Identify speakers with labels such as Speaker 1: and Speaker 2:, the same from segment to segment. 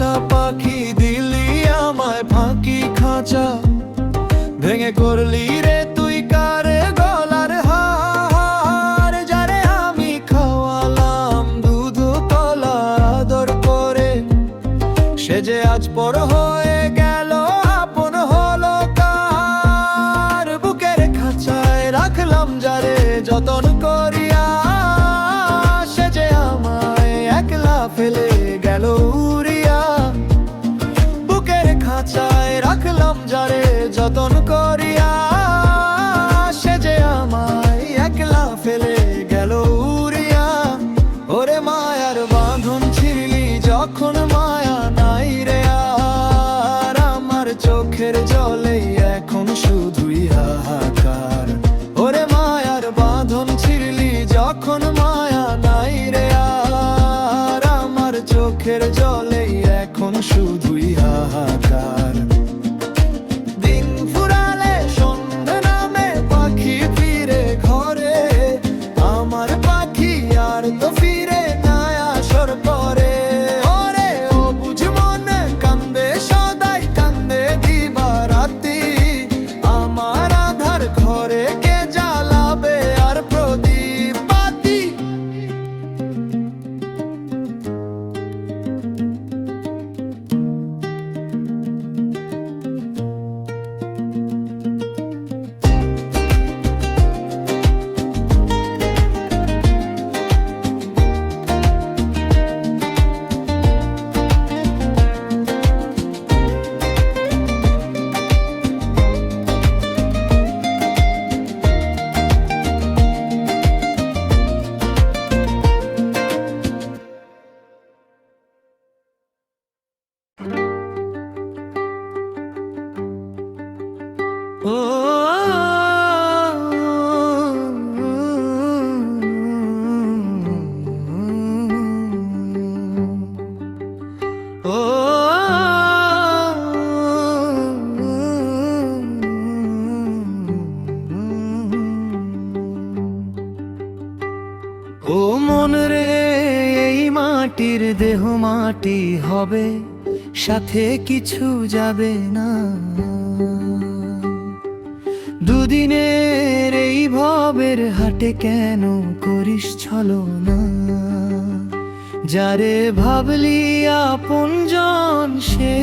Speaker 1: up ও ও এই মাটির দেহ মাটি হবে সাথে কিছু যাবে না দুদিনের এই ভবের হাটে কেন করিস ছলো না যারে ভাবলি আপন জন, সে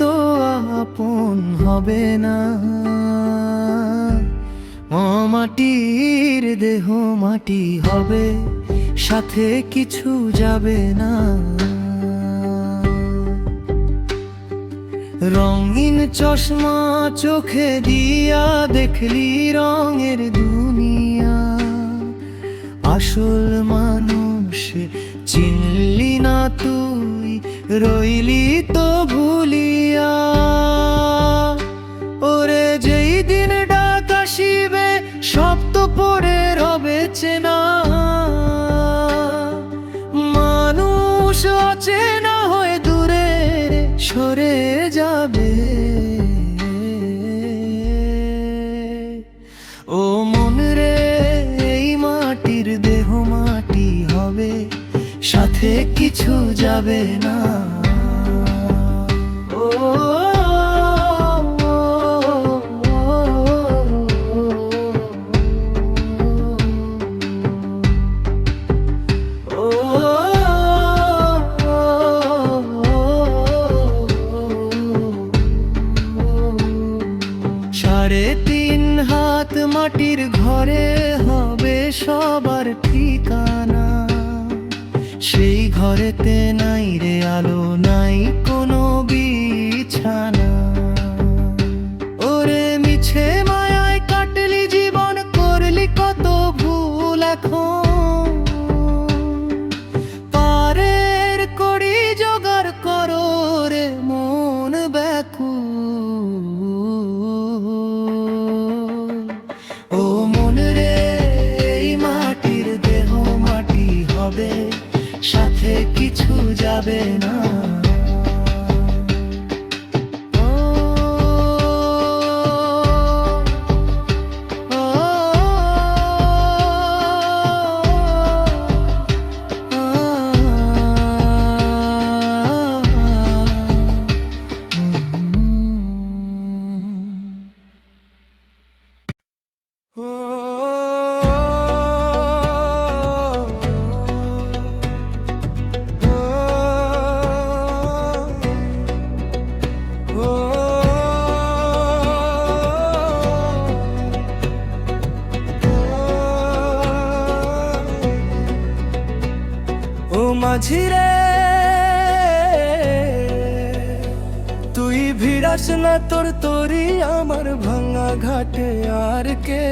Speaker 1: তো আপন হবে না। মাটির দেহ মাটি হবে, সাথে কিছু যাবে না। রঙিন চশমা চোখে দিয়া দেখলি রঙের দুনিয়া। আসল মানুষ চিনলি না তুই, রইলি তো ভুলিয়া। ওরে যেই দিন ডাক আসিবে, সব তো পরে রবে চেনা। মানুষ অচেনা হয়ে দূরে সরে কিছু যাবে না।
Speaker 2: মাঝিরে, তুই ভিড়াস না তোর তোরি, আমার ভাঙা ঘাটে আর কে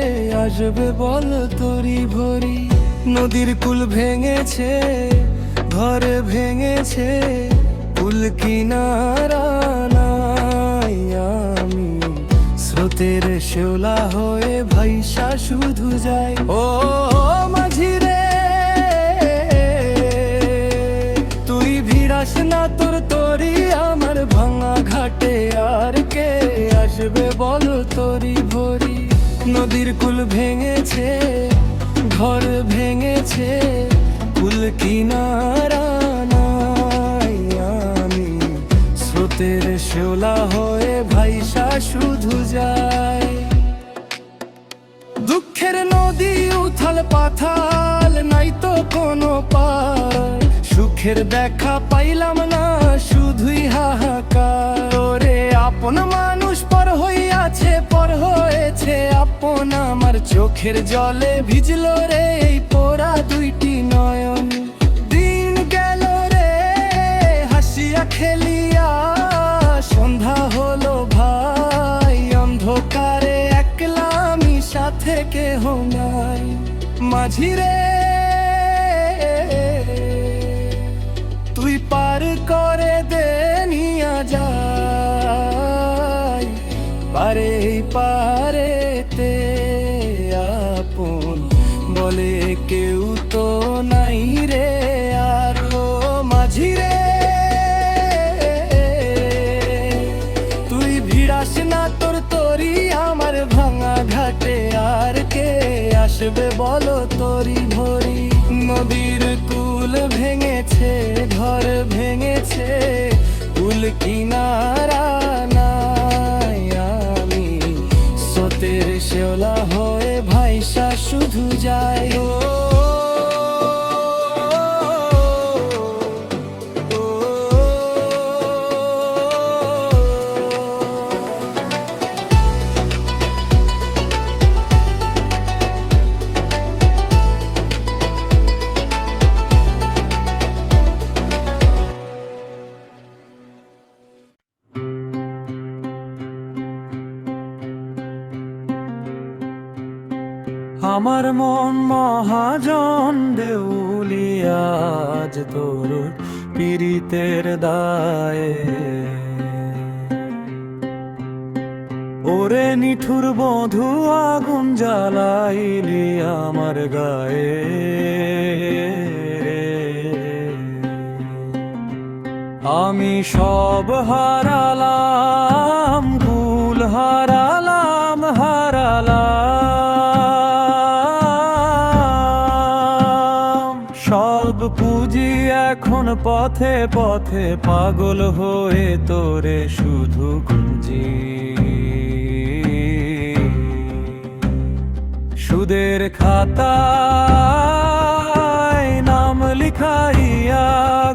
Speaker 2: আসবে বল তোরি ভরি? নদীর কুল ভেঙেছে, ঘর ভেঙেছে কুল কিনারা আমি। স্রোতের শেওলা হয়ে ভাইসা শুধু যায়। ও আসবে বল তোরি ভরি। নদীর কুল ভেঙেছে, ঘর ভেঙেছে, কুল কিনারা আমি। স্রোতের শেওলা হয়ে ভাইসা শুধু যায়। দুঃখের নদী, উথাল পাথাল, নাই তো কোনো পার। সুখের দেখা পাইলাম না, শুধুই হাহাকার। ওরে, আপন মানুষ পর হইয়াছে, পর হয়েছে আপন। আমার চোখের জলে ভিজল রে এই পোড়া দুইটি নয়ন। দিন গেল রে, হাসিয়া খেলিয়া, সন্ধ্যা হলো ভাই, অন্ধকারে একলা আমি সাথে কেহ নাই। মাঝিরে আসবে বলো তরি ভরি। নদীর কুল ভেঙেছে, ঘর ভেঙেছে, কুল কিনারা নাই আমি। সতের শেওলা হয়ে ভাইসা শুধু যায়। ও আমার মন মহাজন দেউলিয়াজ তোর পীড়িতের দায়ে। ওরে নিঠুর বধু, আগুন জ্বালাইলি আমার গায়ে আমি সব হারালাম পুঁজি এখন পথে পথে পাগল হয়ে তোরে শুধু খুঁজি। সুদের খাতায় নাম লিখাইয়া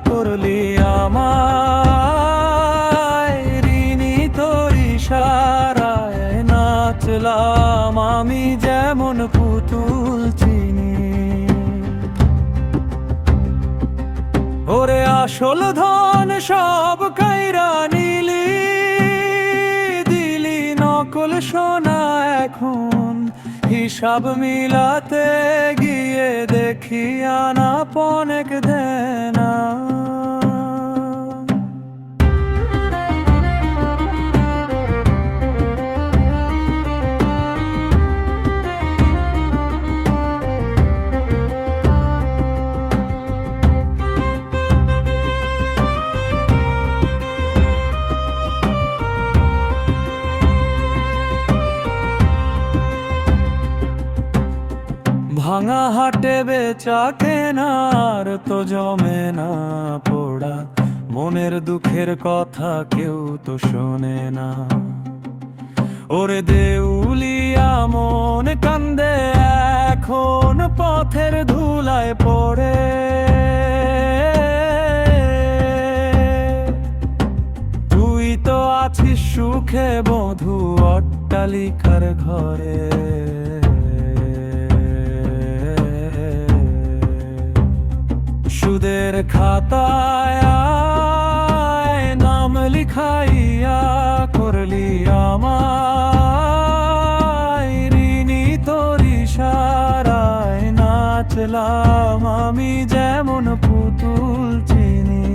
Speaker 2: করলি আমায়। ঋণী তোর ইশারায় নাচলাম আমি যেমন পুতুল আসল ধন সব কাইরা নিলি, দিলি নকল সোনা এখন। হিসাব মিলাতে গিয়ে দেখি আনা পনেক দেনা। হাটে বেচা কেনার তো জমে না পোড়া। মনের দুঃখের কথা কেউ তো শোনে না। ওরে দেউলিয়া মন কান্দে, এখন পথের ধুলায় পড়ে। তুই তো আছিস সুখে বধু অট্টালিকার ঘরে। সুদের
Speaker 3: খাতায় নাম লিখাইয়া করলি আমায় ঋণী তোর ইশারায় নাচলাম আমি যেমন পুতুল চিনি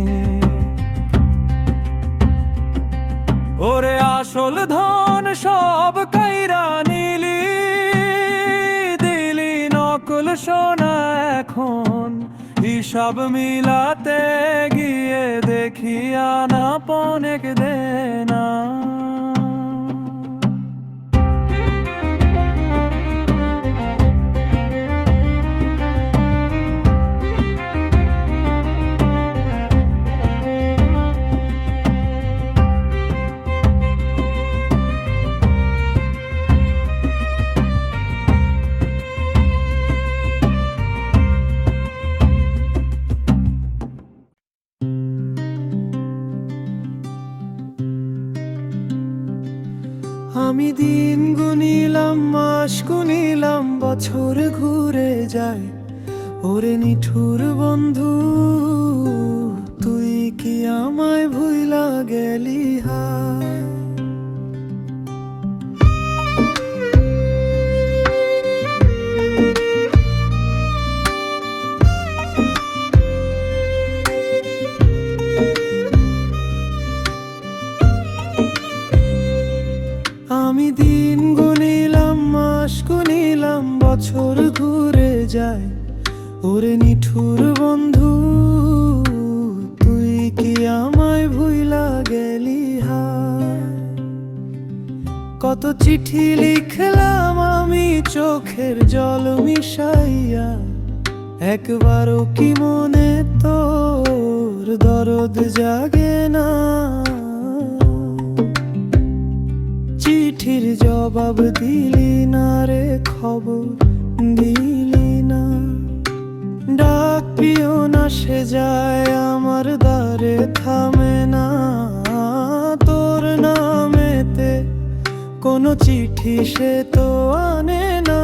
Speaker 3: ওরে আসল ধন সব কাইরা নিলি দিলি নকল সোনা এখন হিসাব মিলাতে গিয়ে দেখি আনা পনেক দেনা
Speaker 1: আমি দিন গুনিলাম, মাস গুনিলাম, বছর ঘুরে যায়। ওরে নিঠুর বন্ধু, তুই কি আমায় ভুইলা গেলি হায় বছর ঘুরে যায়। ওরে নিঠুর বন্ধু, তুই কি আমায় ভুইলা গেলি কত চিঠি লিখলাম আমি চোখের জল মিশাইয়া। একবারও কি মনে তোর দরদ জাগে না? চিঠির জবাব দিলি না রে খবর। ডাক পিও না, সে যায় আমার দ্বারে, থামে না। তোর নামেতে কোনো চিঠি সে তো আনে না।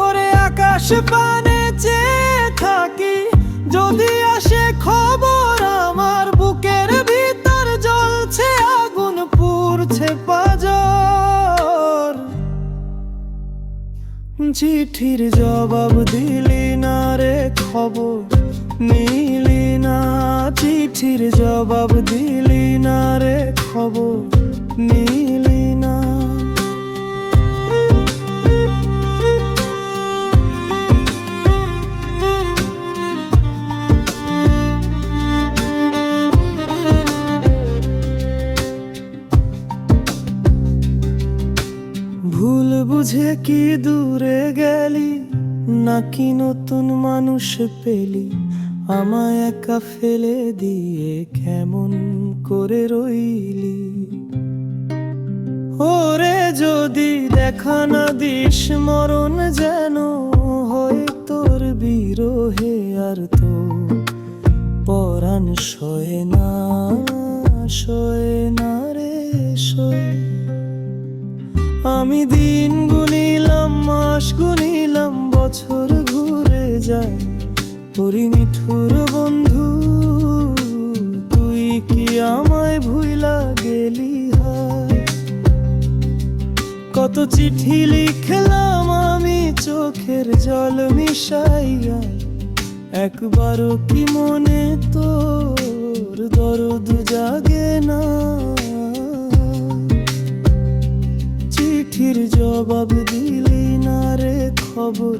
Speaker 1: ওরে আকাশ পানে চেয়ে থাকি, যদি আসে খবর চিঠির জবাব দিলি না রে খবর, নিলি না। চিঠির জবাব দিলি না রে খবর, নিলি না। ভুল বুঝে কি গেলি নাকি নতুন মানুষ পেলি? আমায় একা ফেলে দিয়ে কেমন করে রইলি? ওরে যদি দেখা না দিস, মরণ যেন হয় তোর বিরহে আর তো পরাণ সয় না সয় না রে, সয়। আমি দিন গুনিলাম, মাস গুনিলাম, বছর যায়। তোরি নিঠুর বন্ধু, তুই কি আমায় ভুইলা গেলি কত চিঠি লিখলাম আমি চোখের জল মিশাইয়া। একবারও কি মনে তোর দরদ জাগে না? চিঠির জবাব দিলি না রে খবর